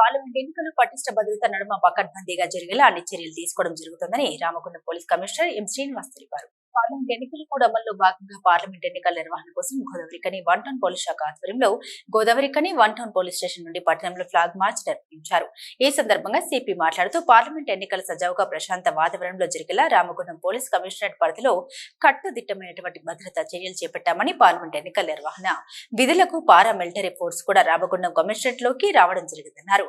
Parliament ఎన్నికలు పటిష్ట భద్రత నడుమ పకడ్బందీగా జరిగేలా అన్ని చర్యలు తీసుకోవడం జరుగుతుందని Ramagundam police commissioner M Srinivas తెలిపారు. పార్లమెంట్ ఎన్నికలు కూడా అమల్లో భాగంగా పార్లమెంట్ ఎన్నికల నిర్వహణ కోసం గోదావరికని వన్ టౌన్ పోలీస్ శాఖ ఆధ్వర్యంలో Godavarikhani one town police station నుండి పట్టణంలో ఫ్లాగ్ మార్చ్ నిర్వహించారు. ఈ సందర్భంగా సిపి మాట్లాడుతూ పార్లమెంట్ ఎన్నికల సజావుగా ప్రశాంత వాతావరణంలో జరిగేలా రామగుండం పోలీస్ కమిషనరేట్ పరిధిలో కట్టుదిట్టమైనటువంటి భద్రతా చర్యలు చేపట్టామని పార్లమెంట్ ఎన్నికల నిర్వహణ విధులకు పారా మిలిటరీ ఫోర్స్ కూడా రామగుండం కమిషనరేట్లోకి రావడం జరిగిందన్నారు.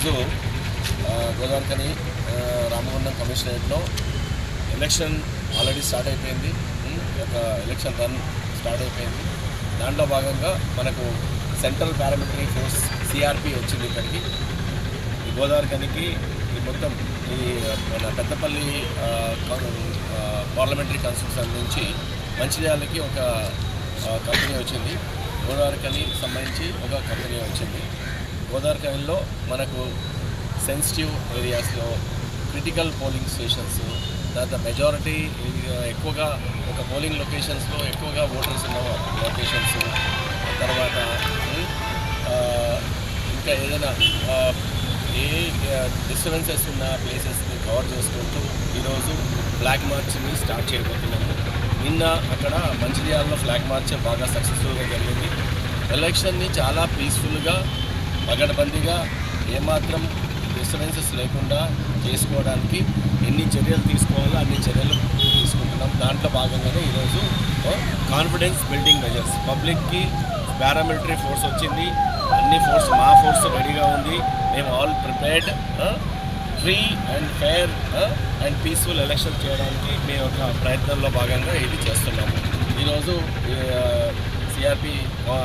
ఈరోజు గోదావరికని రామగుండం కమిషనరేట్లో ఎలక్షన్ ఆల్రెడీ స్టార్ట్ అయిపోయింది. ఒక ఎలక్షన్ రన్ స్టార్ట్ అయిపోయింది. దాంట్లో భాగంగా మనకు సెంట్రల్ పారామిలిటరీ ఫోర్స్ సిఆర్పి వచ్చింది ఇక్కడికి. ఈ గోదావరికనికి ఈ మొత్తం ఈ మన పెద్దపల్లి పార్లమెంటరీ కాన్స్టిట్యూషన్ నుంచి మంచిర్యాలకి ఒక కంపెనీ వచ్చింది. గోదావరికని సంబంధించి ఒక కంపెనీ వచ్చింది. గోదావరికనిలో మనకు సెన్సిటివ్ ఏరియాస్లో క్రిటికల్ పోలింగ్ స్టేషన్స్ తర్వాత మెజారిటీ ఎక్కువగా ఒక పోలింగ్ లొకేషన్స్లో ఎక్కువగా ఓటర్స్ ఉన్న లొకేషన్స్ తర్వాత ఇంకా ఏదైనా ఏ డిస్టర్బెన్సెస్ ఉన్న ప్లేసెస్ని కవర్ చేసుకుంటూ ఈరోజు ఫ్లాగ్ మార్చ్ని స్టార్ట్ చేయబోతున్నాము. నిన్న అక్కడ మంచిర్యాలలో ఫ్లాగ్ మార్చ్ బాగా సక్సెస్ఫుల్గా జరిగింది. ఎలక్షన్ని చాలా పీస్ఫుల్గా పగడబందీగా ఏమాత్రం డిస్టర్బెన్సెస్ లేకుండా చేసుకోవడానికి ఎన్ని చర్యలు తీసుకోవాలో అన్ని చర్యలు తీసుకుంటున్నాం. దాంట్లో భాగంగానే ఈరోజు కాన్ఫిడెన్స్ బిల్డింగ్ మెజర్స్. పబ్లిక్కి పారామిలిటరీ ఫోర్స్ వచ్చింది. అన్ని ఫోర్స్ మా ఫోర్స్ రెడీగా ఉంది. మేము all prepared free and fair and peaceful election చేయడానికి మేము ఒక ప్రయత్నంలో భాగంగా ఇది చేస్తున్నాము. ఈరోజు సిఆర్పి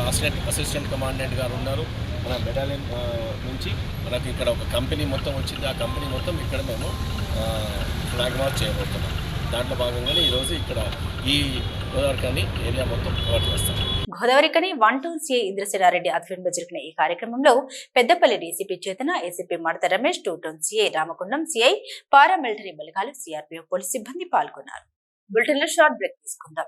అసిస్టెంట్ అసిస్టెంట్ కమాండెంట్ గారు ఉన్నారు. మన బెటాలియన్ నుంచి మనకు ఇక్కడ ఒక కంపెనీ మొత్తం వచ్చింది. ఆ కంపెనీ మొత్తం ఇక్కడ మేము ఫ్లాగ్ మార్చ్ చేయబోతున్నాం. దాంట్లో భాగంగానే ఈరోజు ఇక్కడ ఈ గోదావరికని ఏరియా మొత్తం కవర్ చేస్తాం. Godavarikhani one two CI Indrasena Reddy ఆధ్వర్యంలో జరిగిన ఈ కార్యక్రమంలో Peddapalli DCP Chetana ACP Madatha Ramesh two town CI Ramagundam CI paramilitary బలగాలు సిఆర్పీఎఫ్ పోలీస్ సిబ్బంది పాల్గొన్నారు. బులెటిన్లో షార్ట్ బ్రేక్ తీసుకుందాం.